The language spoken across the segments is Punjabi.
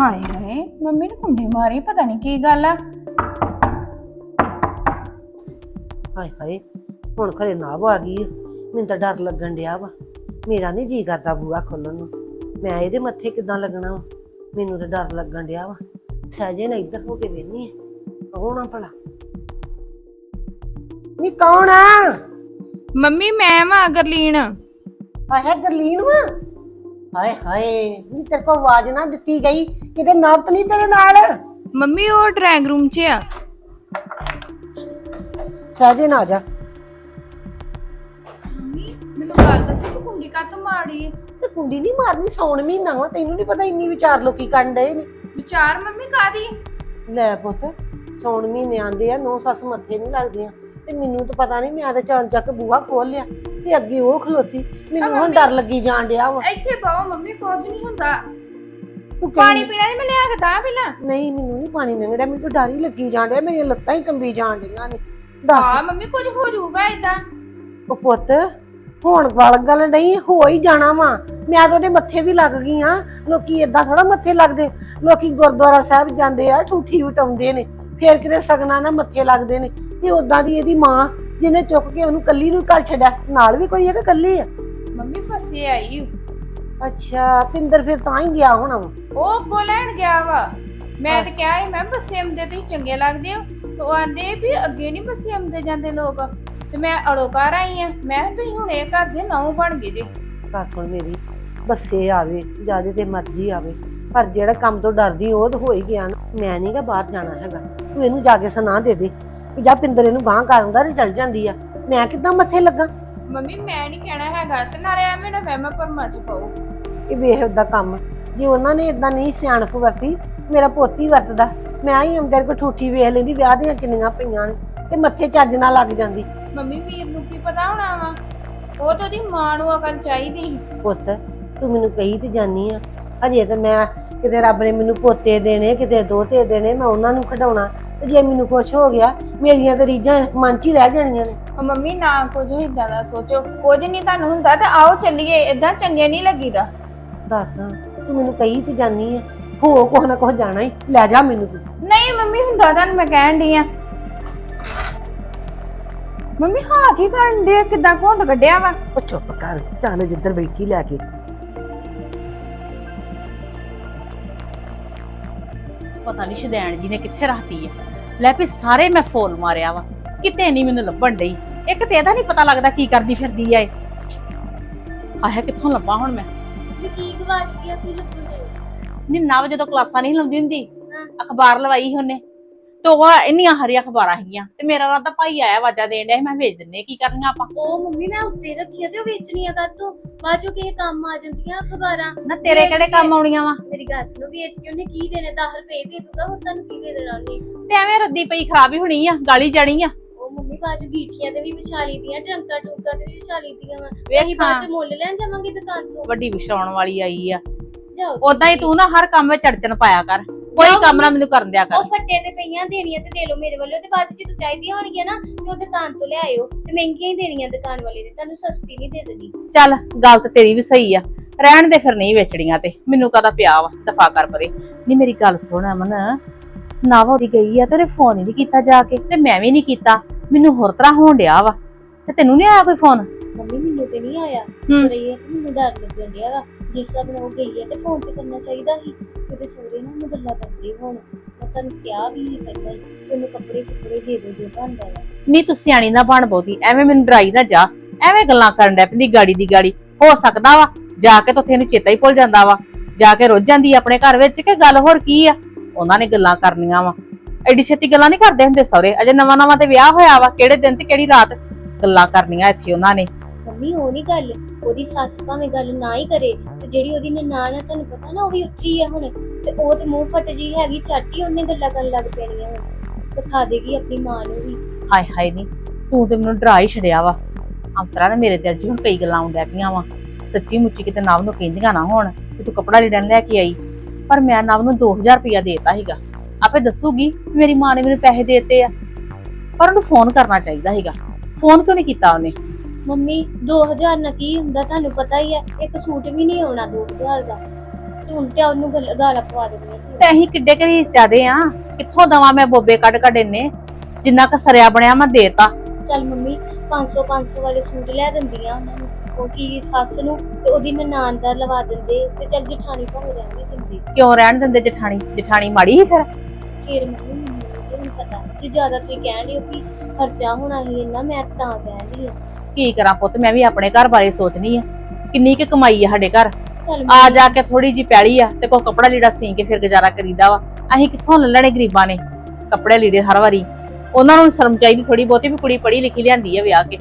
ਹਾਏ ਹਾਏ ਮੰਮੀ ਨੇ ਕੁੰਡੇ ਮਾਰੇ ਪਤਾ ਨਹੀਂ ਕੀ ਗੱਲ ਆ। ਹਾਏ ਹਾਏ ਹੁਣ ਘਰੇ ਨਾ ਆ ਗਈ ਆ। ਮੈਨੂੰ ਤਾਂ ਡਰ ਲੱਗਣ ਡਿਆ ਵਾ। ਮੇਰਾ ਨਹੀਂ ਜੀ ਕਰਦਾ ਬੂਆ ਖੋਲਣ ਨੂੰ। ਮੈਂ ਇਹਦੇ ਮੱਥੇ ਕਿੱਦਾਂ ਲੱਗਣਾ ਵਾ? ਮੈਨੂੰ ਤਾਂ ਡਰ ਲੱਗਣ ਡਿਆ ਵਾ। ਸਹਿਜੇ ਨਾ ਇੱਧਰ ਹੋ ਕੇ ਵੇਨੀ ਕੌਣ ਆ ਭਲਾ? ਨੀ ਕੌਣ ਆ? ਮੰਮੀ ਮੈਂ ਵਾਂ ਗਰਲੀਨ। ਆਇਆ ਗਰਲੀਨ ਵਾ? ਹਾਏ ਹਾਏ ਨੀ ਤੇਰੇ ਕੋ ਆਵਾਜ਼ ਨਾ ਦਿੱਤੀ ਗਈ ਕਿਤੇ ਨਾਵਤ ਨਹੀਂ ਤੇਰੇ ਨਾਲ? ਮੰਮੀ ਉਹ ਡਰਾਇੰਗ ਰੂਮ 'ਚ ਆ। ਸਹਿਜੇ ਨਾ ਆ ਜਾ। ਮੰਮੀ ਮੈਨੂੰ ਗੱਲ ਦੱਸੋ ਤੂੰ ਕੁੰਡੀ ਕਾਤੋਂ ਮਾੜੀ ਤੇ ਕੁੰਡੀ ਨਹੀਂ ਮਾਰਨੀ ਸੌਣ ਮਹੀਨਾ ਵਾ ਤੈਨੂੰ ਨਹੀਂ ਪਤਾ ਇੰਨੀ ਵਿਚਾਰ ਲੋਕੀ ਕਰਨ ਡਏ ਨੇ। ਵਿਚਾਰ ਮੰਮੀ ਕਾਦੀ ਲੈ ਪੁੱਤ ਸੌਣ ਮਹੀਨੇ ਆਂਦੇ ਆ ਨੌ ਸੱਸ ਮੱਥੇ ਨਹੀਂ ਲੱਗਦੀਆਂ ਤੇ ਮੈਨੂੰ ਤਾਂ ਪਤਾ ਨਹੀਂ ਮੈਂ ਤਾਂ ਚਾਂ ਚੱਕ ਬੂਹਾ ਖੋਲ ਲਿਆ। ਤੇ ਅੱਗੇ ਉਹ ਖਲੋਤੀ। ਮੈਨੂੰ ਹੁਣ ਡਰ ਲੱਗੀ ਜਾਣ ਡਿਆ ਵਾ। ਇੱਥੇ ਪਾਓ ਮੰਮੀ ਕੁਝ ਨਹੀਂ ਹੁੰਦਾ। ਤੂੰ ਪਾਣੀ ਪੀਣਾ ਜੀ ਮੈਂ ਲਿਆ ਕੇ ਦਾਂ ਪਹਿਲਾਂ? ਨਹੀਂ ਮੈਨੂੰ ਨਹੀਂ ਪਾਣੀ ਲੰਗੜਿਆ ਮੈਨੂੰ ਡਰ ਹੀ ਲੱਗੀ ਜਾਣ ਡਿਆ ਮੇਰੀਆਂ ਲੱਤਾਂ ਹੀ ਕੰਬੀ ਜਾਣ ਡੀਆਂ ਨੇ। ਦੱਸ। ਹਾਂ ਮੰਮੀ ਕੁਝ ਹੋ ਜਾਊਗਾ ਇਦਾਂ ਉਹ ਪੁੱਤ ਹੁਣ ਗੱਲ ਗੱਲ ਨਹੀਂ ਹੋ ਹੀ ਜਾਣਾ ਵਾ। ਮੈਂ ਤਾਂ ਉਹਦੇ ਮੱਥੇ ਵੀ ਲੱਗ ਗਈ ਆ। ਲੋਕੀ ਏਦਾਂ ਥੋੜਾ ਮੱਥੇ ਲੱਗਦੇ। ਲੋਕੀ ਗੁਰਦੁਆਰਾ ਸਾਹਿਬ ਜਾਂਦੇ ਆ ਠੂਠੀ ਵਟਾਉਂਦੇ ਨੇ। ਫੇਰ ਕਿਤੇ ਸਗਨਾ ਨਾਲ ਮੱਥੇ ਲੱਗਦੇ ਨੇ। ਤੇ ਉਦਾਂ ਦੀ ਇਹਦੀ ਮਾਂ ਜਿਹਨੇ ਚੁੱਕ ਕੇ ਉਹਨੂੰ ਕੱਲੀ ਨੂੰ ਘਰ ਛੱਡਿਆ ਨਾਲ ਵੀ ਕੋਈ ਹੈ ਕਿ ਕੱਲੀ ਆ? ਮੰਮੀ ਫਸੇ ਆਈ ਓ। ਅੱਛਾ ਪਿੰਦਰ ਫਿਰ ਤਾਂ ਹੀ ਗਿਆ ਹੋਣਾ ਵਾ। ਉਹ ਅੱਗੋਂ ਲੈਣ ਗਿਆ ਵਾ। ਮੈਂ ਤਾਂ ਕਿਹਾ ਸੀ ਮੈਂ ਬੱਸੇ ਆਉਂਦੇ ਤੁਸੀਂ ਚੰਗੇ ਲੱਗਦੇ ਹੋ ਤੇ ਉਹ ਆਂਦੇ ਵੀ ਅੱਗੇ ਨਹੀਂ ਬੱਸੇ ਆਉਂਦੇ ਜਾਂਦੇ ਲੋਕ। ਤੇ ਮੈਂ ਅੜੋ ਘਰ ਆਈ ਆ। ਮੈਂ ਕਿਹਾ ਤੁਸੀਂ ਹੁਣ ਇਹ ਘਰ ਦੇ ਨੌ ਬਣ ਗਏ ਜੇ। ਗੱਲ ਸੁਣ ਮੇਰੀ ਬੱਸੇ ਆਵੇ ਜਿਆਦੇ ਤੇ ਮਰਜ਼ੀ ਆਵੇ। ਪਰ ਜਿਹੜਾ ਕੰਮ ਤੋਂ ਡਰਦੀ ਉਹ ਤਾਂ ਹੋ ਹੀ ਗਿਆ ਨਾ। ਮੈਂ ਨਹੀਂਗਾ ਬਾਹਰ ਜਾਣਾ ਹੈਗਾ। ਤੂੰ ਇਹਨੂੰ ਜਾ ਕੇ ਸੁਣਾ ਦੇ ਦੇ। ਕਿ ਜਾ ਪਿੰਦਰ ਇਹਨੂੰ ਬਾਹ ਕਰਦਾ ਤੇ ਚੱਲ ਜਾਂਦੀ ਆ। ਮੈਂ ਕਿੱਦਾਂ ਮੱਥੇ ਲੱਗਾ? ਮੰਮੀ ਮੈਂ ਨਹੀਂ ਕਹਿਣਾ ਹੈਗਾ ਤੇ ਨਾਲੇ ਐਵੇਂ ਨਾ ਵਹਿਮਾਂ ਭਰਮਾਂ ਚ ਪਾਓ। ਇਹ ਵੇਖ ਉਹਦਾ ਕੰਮ। ਜੇ ਉਹਨਾਂ ਨੇ ਇਦਾਂ ਨਹੀਂ ਸਿਆਣਪ ਵਰਤੀ ਮੇਰਾ ਪੋਤੀ ਵਰਤਦਾ। ਮੈਂ ਹੀ ਅੰਦਰ ਕੋ ਠੂਠੀ ਵੇਖ ਲੈਂਦੀ ਵਿਆਹ ਦੀਆਂ ਕਿੰਨੀਆਂ ਪਈਆਂ ਨੇ ਤੇ ਮੱਥੇ ਚੱਜ ਨਾਲ ਲੱਗ ਜਾਂਦੀ। ਮੰਮੀ ਵੀਰ ਨੂੰ ਕੀ ਪਤਾ ਹੋਣਾ ਵਾ? ਉਹ ਤਾਂ ਉਹਦੀ ਮਾਂ ਨੂੰ ਅਕਲ ਚਾਹੀਦੀ। ਸੀ ਪੁੱਤ ਤੂੰ ਮੈਨੂੰ ਕਹੀ ਤੇ ਜਾਨੀ ਆ। ਅਜੇ ਤਾਂ ਮੈਂ ਕਿਤੇ ਰੱਬ ਨੇ ਮੈਨੂੰ ਪੋਤੇ ਦੇਣੇ ਕਿਤੇ ਦੋਤੇ ਦੇਣੇ ਮੈਂ ਉਹਨਾਂ ਨੂੰ ਖਡਾਉਣਾ। ਤੇ ਜੇ ਮੈਨੂੰ ਕੁਝ ਹੋ ਗਿਆ ਮੇਰੀਆਂ ਤਾਂ ਰੀਝਾਂ ਮਨ 'ਚ ਹੀ ਰਹਿ ਜਾਣੀਆਂ ਨੇ। ਉਹ ਮੰਮੀ ਨਾ ਕੁਝ ਇਦਾਂ ਦਾ ਸੋਚੋ। ਕੁਝ ਨਹੀਂ ਤੁਹਾਨੂੰ ਹੁੰਦਾ ਤੇ ਆਓ ਚੱਲੀਏ ਇਦਾਂ ਚੰਗੇ ਨਹੀਂ ਲੱਗੀਦਾ। ਦੱਸ ਤੂੰ ਮੈਨੂੰ ਕਹੀ ਤੇ ਜਾਨੀ ਆ। ਹੋ ਕੁਛ ਨਾ ਕੁਛ ਜਾਣਾ ਹੀ ਲੈ ਜਾ ਮੈਨੂੰ ਤੂੰ। ਨਹੀਂ ਮੰਮੀ ਹੁੰਦਾ ਤੁਹਾਨੂੰ ਮੈਂ ਕਹਿਣ ਡਈ ਆ। ਮੰਮੀ ਹਾਂ ਕੀ ਕਰਨ ਦੇ ਕਿਦਾਂ ਘੁੰਡ ਕੱਢਿਆ ਵਾ? ਉਹ ਚੁੱਪ ਕਰ ਚੱਲ ਜਿੱਧਰ ਬੈਠੀ ਲੈ ਕੇ। ਪਤਾ ਨਹੀਂ ਸ਼ਦੈਣ ਜੀ ਨੇ ਕਿੱਥੇ ਰੱਖਤੀ ਹੈ ਲੈ ਵੀ ਸਾਰੇ ਮੈਂ ਫੋਲ ਮਾਰਿਆ ਵਾ। ਕਿਤੇ ਨਹੀਂ ਮੈਨੂੰ ਲੱਭਣ ਡਈ। ਇੱਕ ਤੇ ਇਹਦਾ ਨਹੀਂ ਪਤਾ ਲੱਗਦਾ ਕੀ ਕਰਦੀ ਫਿਰਦੀ ਆ ਇਹ। ਆਇਆ ਕਿੱਥੋਂ ਲੱਭਾਂ ਹੁਣ ਮੈਂ? ਤੁਸੀਂ ਕੀ ਗਵਾਚ ਗਿਆ ਕੀ ਲੱਭਦੇ ਨੀ ਨਵ ਜਦੋਂ ਕਲਾਸਾਂ ਨਹੀਂ ਲਾਉਂਦੀ ਹੁੰਦੀ। ਅਖਬਾਰ ਲਵਾਈ ਉਹਨੇ। ਤੇ ਉਹ ਇੰਨੀਆਂ ਹਰੀਆਂ ਅਖਬਾਰਾਂ ਹੈਗੀਆਂ ਤੇ ਮੇਰਾ ਰਾਤਾ ਭਾਈ ਆਇਆ ਆਵਾਜ਼ਾਂ ਦੇਣ ਡਿਆ ਸੀ, ਮੈਂ ਵੇਚ ਦਿੰਨੇ ਕੀ ਕਰਨੀਆਂ ਆਪਾਂ। ਉਹ ਮੰਮੀ ਮੈਂ ਉੱਤੇ ਰੱਖੀ ਤੇ ਉਹ ਵੇਚਣੀਆਂ ਕਾਤੋਂ ਬਾਅਦ ਚੋਂ ਕਿਸੇ ਕੰਮ ਆ ਜਾਂਦੀਆਂ ਅਖਬਾਰਾਂ। ਨਾ ਤੇਰੇ ਕਿਹੜੇ ਕੰਮ ਆਉਣੀਆਂ ਵਾ? ਮੇਰੀ ਗੱਲ ਸੁਣੋ ਵੇਚ ਕੇ ਉਹਨੇ ਕੀ ਦੇਣੇ 10 ਰੁਪਏ ਦੇ ਦੂਗਾ ਹੋਰ ਤੁਹਾਨੂੰ ਕੀ ਦੇ ਦੇਣਾ ਉਹਨੇ? ਤੇ ਐਵੇਂ ਰੱਦੀ ਪਈ ਖਰਾਬ ਹੀ ਹੋਣੀ ਆ ਗਾਲੀ ਜਾਣੀ ਆ। ਉਹ ਮੰਮੀ ਚੋਂ ਗੀਠੀਆਂ ਤੇ ਵੀ ਵਿਛਾ ਦੀਆਂ ਟਰੰਕਾ ਟਰੁੰਕਾ ਤੇ ਵੀ ਵਿਛਾ ਦੀਆਂ ਵਾ। ਅਸੀਂ ਬਾਅਦ ਚ ਮੁੱਲ ਲੈਣ ਜਾਵਾਂਗੇ ਦੁਕਾਨ ਤੋਂ। ਵੱਡੀ ਵਿਛਾਉਣ ਵਾਲੀ ਆਈ ਆ। ਜਾਓ ਉਦਾਂ ਹੀ ਤੂੰ ਨਾ ਹਰ ਕੰਮ ਵਿੱਚ ਚੜਚਣ ਪਾਇਆ ਕਰ। ਕੋਈ ਕੰਮ ਨਾ ਮੈਨੂੰ ਕਰਨ ਦਿਆ ਕਰ। ਉਹ ਫੱਟੇ ਤੇ ਪਈਆਂ ਦੇਣੀਆਂ ਤੇ ਦੇ ਲਓ ਮੇਰੇ ਵੱਲੋਂ ਤੇ ਬਾਅਦ ਚ ਜਦੋਂ ਚਾਹੀਦੀਆਂ ਹੋਣਗੀਆਂ ਨਾ ਤੇ ਉਹ ਦੁਕਾਨ ਤੋਂ ਲਿਆਇਓ ਤੇ ਮਹਿੰਗੀਆਂ ਹੀ ਦੇਣੀਆਂ ਦੁਕਾਨ ਵਾਲੇ ਨੇ ਤੁਹਾਨੂੰ ਸਸਤੀ ਨਹੀਂ ਦੇ ਦੇਣੀ। ਚੱਲ ਗੱਲ ਤੇ ਤੇਰੀ ਵੀ ਸਹੀ ਆ। ਰਹਿਣ ਦੇ ਫਿਰ ਨਹੀਂ ਵੇਚਣੀਆਂ ਤੇ। ਮੈਨੂੰ ਕਾਹਦਾ ਪਿਆ ਵਾ? ਦਫਾ ਕਰ ਪਰੇ। ਨਹੀਂ ਮੇਰੀ ਗੱਲ ਸੁਣ ਅਮਨ। ਨਾ ਉਹਦੀ ਗਈ ਆ ਤੇਰੇ ਫੋਨ ਹੀ ਨਹੀਂ ਕੀਤਾ ਜਾ ਕੇ। ਤੇ ਮੈਂ ਵੀ ਨਹੀਂ ਕੀਤਾ। ਮੈਨੂੰ ਹੋਰ ਤਰ੍ਹਾਂ ਹੋਣ ਡਿਆ ਵਾ। ਤੇ ਤੈਨੂੰ ਨਹੀਂ ਆਇਆ ਕੋਈ ਫੋਨ ਮੰਮੀ ਮੈਨੂੰ ਤੇ ਨਹੀਂ ਆਇਆ। ਹੂੰ। ਪਰ ਇਹ ਮੈਨੂੰ ਡਰ ਲੱਗਣ ਡਿਆ ਵਾ। ਜਿਸ ਤਰ੍ਹਾਂ ਬਣਾ ਗਈ ਹੈ ਤੇ ਫੋਨ ਤੇ ਕਰਨਾ ਚਾਹੀਦਾ ਸੀ। ਕਿਤੇ ਸੋਰੇ ਨਾ ਉਹਨੂੰ ਗੱਲਾਂ ਕਰਦੇ ਹੋਣ। ਮੈਂ ਤੁਹਾਨੂੰ ਕਿਹਾ ਵੀ ਨਹੀਂ ਪਹਿਲਾਂ ਹੀ ਤੈਨੂੰ ਕੱਪੜੇ ਕੁੱਪੜੇ ਦੇ ਦੇ ਜੋ ਬਣਦਾ ਵਾ ਨਹੀਂ ਤੂੰ ਸਿਆਣੀ ਨਾ ਬਣ ਬਹੁਤੀ। ਐਵੇਂ ਮੈਨੂੰ ਡਰਾਈ ਨਾ ਜਾ। ਐਵੇਂ ਗੱਲਾਂ ਕਰਨ ਡੈ ਪੈਂਦੀ ਗਾੜੀ ਦੀ ਗਾੜੀ। ਹੋ ਸਕਦਾ ਵਾ ਜਾ ਕੇ ਤਾਂ ਤੈਨੂੰ ਚੇਤਾ ਹੀ ਭੁੱਲ ਜਾਂਦਾ ਵਾ। ਜਾ ਕੇ ਰੁੱਝ ਜਾਂਦੀ ਆ ਆਪਣੇ ਘਰ ਵਿੱਚ ਕਿ ਗੱਲ ਹੋਰ ਕੀ ਆ? ਉਹਨਾਂ ਨੇ ਗੱਲਾਂ ਕਰਨੀਆਂ ਵਾ। ਐਡੀ ਛੇਤੀ ਗੱਲਾਂ ਨਹੀਂ ਕਰਦੇ ਹੁੰਦੇ ਸਹੁਰੇ। ਅਜੇ ਨਵਾਂ ਨਵਾਂ ਤੇ ਵਿਆਹ ਹੋਇਆ ਵਾ। ਕਿਹੜੇ ਦਿਨ ਤੇ ਕਿਹੜੀ ਰਾਤ ਗੱਲਾਂ ਕਰਨੀਆਂ ਇੱਥੇ ਉਹਨਾਂ ਨੇ। ਮੰਮੀ ਉਹ ਨਹੀਂ ਗੱਲ। ਉਹਦੀ ਸੱਸ ਭਾਵੇਂ ਗੱਲ ਨਾ ਹੀ ਕਰੇ। ਤੇ ਜਿਹੜੀ ਉਹਦੀ ਨਨਾਣ ਆ ਤੁਹਾਨੂੰ ਪਤਾ ਨਾ ਉਹ ਵੀ ਉੱਥੇ ਹੀ ਆ ਹੁਣ। ਤੇ ਉਹ ਤੇ ਮੂੰਹ ਫਟ ਜੀ ਹੈਗੀ ਝੱਟ ਹੀ ਉਹਨੇ ਗੱਲਾਂ ਕਰਨ ਲੱਗ ਪੈਣੀਆਂ ਹੁਣ। ਸਿਖਾ ਦੇਗੀ ਆਪਣੀ ਮਾਂ ਨੂੰ ਵੀ। ਹਾਏ ਹਾਏ ਨਹੀਂ ਤੂੰ ਤੇ ਮੈਨੂੰ ਡਰਾ ਹੀ ਛੜਿਆ ਵਾ। ਅੰਤਰਾ ਨੇ ਮੇਰੇ ਦਿਲ 'ਚ ਹੁਣ ਕਈ ਗੱਲਾਂ ਆਉਂਦੀਆਂ ਪਈਆਂ ਵਾ। ਸੱਚੀ ਮੁੱਚੀ ਕਿਤੇ ਨਵ ਨੂੰ ਕਹਿੰਦੀਆਂ ਨਾ ਹੋਣ ਕਿ ਤੂੰ ਕਪੜਾ ਲੀੜਨ ਲੈ ਕੇ ਆਈ। ਪਰ ਮੈਂ ਨਵ ਨੂੰ 2000 ਰੁਪਇਆ ਦੇਤਾ ਸੀਗਾ। ਆਪੇ ਦੱਸੂਗੀ ਵੀ ਮੇਰੀ ਮਾਂ ਨੇ ਮੈਨੂੰ ਪੈਸੇ ਦੇਤੇ ਆ। ਪਰ ਉਹਨੂੰ ਫੋਨ ਕਰਨਾ ਚਾਹੀਦਾ ਸੀਗਾ। ਫੋਨ ਕਿਉਂ ਨਹੀਂ ਕੀਤਾ ਉਹਨੇ? ਮੰਮੀ 2000 ਨਾਲ ਕੀ ਹੁੰਦਾ? ਤੁਹਾਨੂੰ ਪਤਾ ਹੀ ਹੈ ਇੱਕ ਸੂਟ ਵੀ ਨਹੀਂ ਆਉਣਾ 2000 ਦਾ। ਤੇ ਉਲਟਾ ਉਹਨੂੰ ਗੱਲ- ਗਾਲਾਂ ਪਵਾ ਦਿੰਦੀਆਂ ਤੂੰ। ਅਸੀਂ ਕਿੱਡੇ ਕਰੀ ਜਾਦੇ ਆ। ਕਿੱਥੋਂ ਦਵਾਂ ਮੈਂ ਬੋਬੇ ਕੱਢ ਕੱਢ ਇੰਨੇ? ਜਿੰਨਾ ਕ ਸਰਿਆ ਬਣਿਆ ਮੈਂ ਦੇਤਾ। ਚੱਲ ਮੰਮੀ 500 500 ਵਾਲੇ ਸੂਟ ਲੈ ਦਿੰਦੀਆਂ ਉਹਨਾਂ ਨੂੰ। ਉਹ ਕੀ ਸੱਸ ਨੂੰ ਤੇ ਉਹਦੀ ਨਨਾਣ ਦਾ ਲਵਾ ਦਿੰਦੇ ਤੇ ਚੱਲ ਜਠਾਣੀ ਭਾਵੇਂ ਰਹਿਣ ਨਹੀਂ ਦਿੰਦੀ ਕਿਉਂ ਰਹਿਣ ਦਿੰਦੇ ਜਠਾਣੀ? ਜਠਾਣੀ ਮਾੜੀ ਹੀ ਫਿਰ? ਫਿਰ ਮੰਮੀ ਮੈਨੂੰ ਤੇ ਨਹੀਂ ਪਤਾ। ਜੇ ਜ਼ਿਆਦਾ ਤੁਸੀਂ ਕਹਿਣ ਡਏ ਹੋ ਵੀ ਖਰਚਾ ਹੋਣਾ ਹੀ ਇੰਨਾ ਮੈਂ ਤਾਂ ਕਹਿਣ ਆ ਕੀ ਕਰਾਂ ਪੁੱਤ ਮੈਂ ਵੀ ਆਪਣੇ ਘਰ ਬਾਰੇ ਸੋਚਣੀ ਆ ਕਿੰਨੀ ਕੁ ਕਮਾਈ ਆ ਸਾਡੇ ਘਰ। ਚੱਲ ਆ ਜਾ ਕੇ ਥੋੜੀ ਜੀ ਪੈਲੀ ਆ ਤੇ ਕੋ ਕੱਪੜਾ ਲੀੜਾ ਸੀ ਕੇ ਫਿਰ ਗੁਜ਼ਾਰਾ ਕਰੀਦਾ ਵਾ। ਅਸੀਂ ਕਿੱਥੋਂ ਲੱਲਣੇ ਗਰੀਬਾਂ ਨੇ ਕੱਪੜੇ ਲੀੜੇ ਹਰ ਵਾਰੀ? ਉਹਨਾਂ ਨੂੰ ਸ਼ਰਮ ਚਾਹੀਦੀ ਥੋੜੀ ਬਹੁਤੀ ਵੀ ਕੁੜੀ ਪੜ੍ਹੀ ਲਿਖੀ ਲਿਆਂਦੀ ਆ ਵਿਆਹ ਕੇ।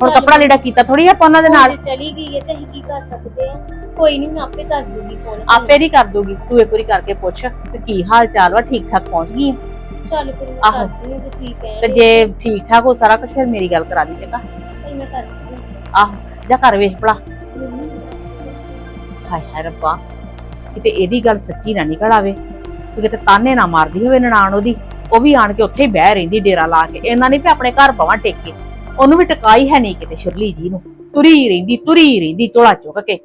ਹੁਣ ਕੱਪੜਾ ਲੀੜਾ ਕੀਤਾ ਥੋੜੀ ਆਪਾਂ ਉਹਨਾਂ ਦੇ ਨਾਲ? ਜੇ ਚਲੀ ਗਈ ਹੈ ਤਾਂ ਅਸੀਂ ਕੀ ਕਰ ਸਕਦੇ ਆ ਕੋਈ ਨਹੀਂ ਮੈਂ ਆਪੇ ਕਰ ਦੂੰਗੀ ਫੋਨ ਆਪੇ ਨਹੀਂ ਕਰ ਦੂਗੀ। ਤੂੰ ਇੱਕ ਵਾਰੀ ਕਰਕੇ ਪੁੱਛ ਕਿ ਕੀ ਹਾਲ ਚਾਲ ਵਾ ਠੀਕ ਠਾਕ ਪਹੁੰਚ ਗਈ? ਚੱਲ ਫਿਰ ਮੈਂ ਆਹੋ। ਕਰਦੀ ਹਾਂ ਜੇ ਠੀਕ ਹੈ। ਤੇ ਜੇ ਠੀਕ ਠਾਕ ਹੋ ਸਾਰਾ ਕੁਝ ਫਿਰ ਮੇਰੀ ਗੱਲ ਕਰਾ ਦੀ ਚੰਗਾ। ਚੱਲ ਮੈਂ ਕਰਦੀ ਹਾਂ ਆਹ ਜਾ ਘਰ ਵੇਖ ਭਲਾ। ਹਾਏ ਹਾਏ ਰੱਬਾ ਕਿਤੇ ਇਹਦੀ ਗੱਲ ਸੱਚੀ ਨਾ ਨਿਕਲ ਆਵੇ। ਕਿ ਕਿਤੇ ਤਾਨੇ ਨਾ ਮਾਰਦੀ ਹੋਵੇ ਨਨਾਣ ਉਹਦੀ। ਉਹ ਵੀ ਆਣ ਕੇ ਉੱਥੇ ਹੀ ਬਹਿ ਰਹਿੰਦੀ ਡੇਰਾ ਲਾ ਕੇ। ਇਹਨਾਂ ਨੇ ਵੀ ਆਪਣੇ ਘਰ ਪਵਾਂ ਟੇਕੇ। ਉਹਨੂੰ ਵੀ ਟਿਕਾਈ ਹੈ ਨਹੀਂ ਕਿਤੇ ਸ਼ੁਰਲੀ ਜੀ ਨੂੰ। ਤੁਰੀ ਰਹਿੰਦੀ ਤੁਰੀ ਰਹਿੰਦੀ ਝੋਲਾ ਚੁੱਕ ਕੇ।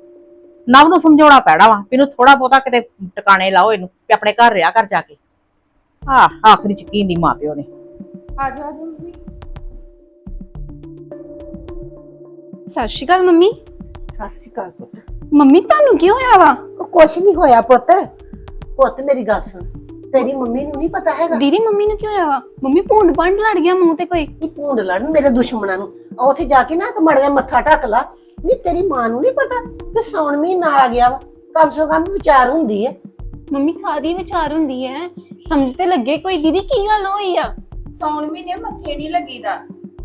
ਨਵ ਨੂੰ ਸਮਝਾਉਣਾ ਪੈਣਾ ਵਾ ਇਹਨੂੰ ਥੋੜਾ ਬਹੁਤਾ ਕਿਤੇ ਟਿਕਾਣੇ ਲਾਓ ਇਹਨੂੰ ਕਿ ਆਪਣੇ ਘਰ ਰਿਆ ਕਰ ਜਾ ਕੇ। ਆਹ ਆਖਰੀ ਚ ਕੀ ਦੀ ਮਾਂ ਪਿਓ ਨੇ। ਆ ਜਾ ਮੰਮੀ ਸਤਿ ਸ਼੍ਰੀ ਅਕਾਲ ਮੰਮੀ। ਸਤਿ ਸ਼੍ਰੀ ਅਕਾਲ ਪੁੱਤ। ਮੰਮੀ ਤੁਹਾਨੂੰ ਕੀ ਹੋਇਆ ਵਾ? ਉਹ ਕੁਛ ਨਹੀਂ ਹੋਇਆ ਪੁੱਤ। ਪੁੱਤ ਮੇਰੀ ਗੱਲ ਸੁਣ। ਤੇਰੀ ਮੰਮੀ ਨੂੰ ਨਹੀਂ ਪਤਾ ਹੈਗਾ? ਦੀਦੀ ਮੰਮੀ ਨੂੰ ਕੀ ਹੋਇਆ ਵਾ? ਮੰਮੀ ਭੂੰਡ ਭੰਡ ਲੜ ਗਿਆ ਮੂੰਹ ਤੇ ਕੋਈ? ਕਿ ਭੂੰਡ ਲੜਨ ਮੇਰੇ ਦੁਸ਼ਮਣਾਂ ਨੂੰ। ਆ ਉੱਥੇ ਜਾ ਕੇ ਨਾ ਤੇ ਮੜ ਜਾ ਮੱਥਾ ਢੱਕ ਲਾ। ਨਹੀਂ ਤੇਰੀ ਮਾਂ ਨੂੰ ਨਹੀਂ ਪਤਾ ਕਿ ਸੌਣ ਮਹੀਨਾ ਆ ਗਿਆ ਵਾ। ਕਮ ਸੋ ਕਮ ਵਿਚਾਰ ਹੁੰਦੀ ਹੈ ਮੰਮੀ ਕਾਦੀ ਵਿਚਾਰ ਹੁੰਦੀ ਹੈ ਸਮਝ ਤੇ ਲੱਗੇ ਕੋਈ। ਦੀਦੀ ਕੀ ਗੱਲ ਹੋਈ ਆ? ਸੌਣ ਮਹੀਨੇ ਮੱਥੇ ਨਹੀਂ ਲੱਗੀਦਾ।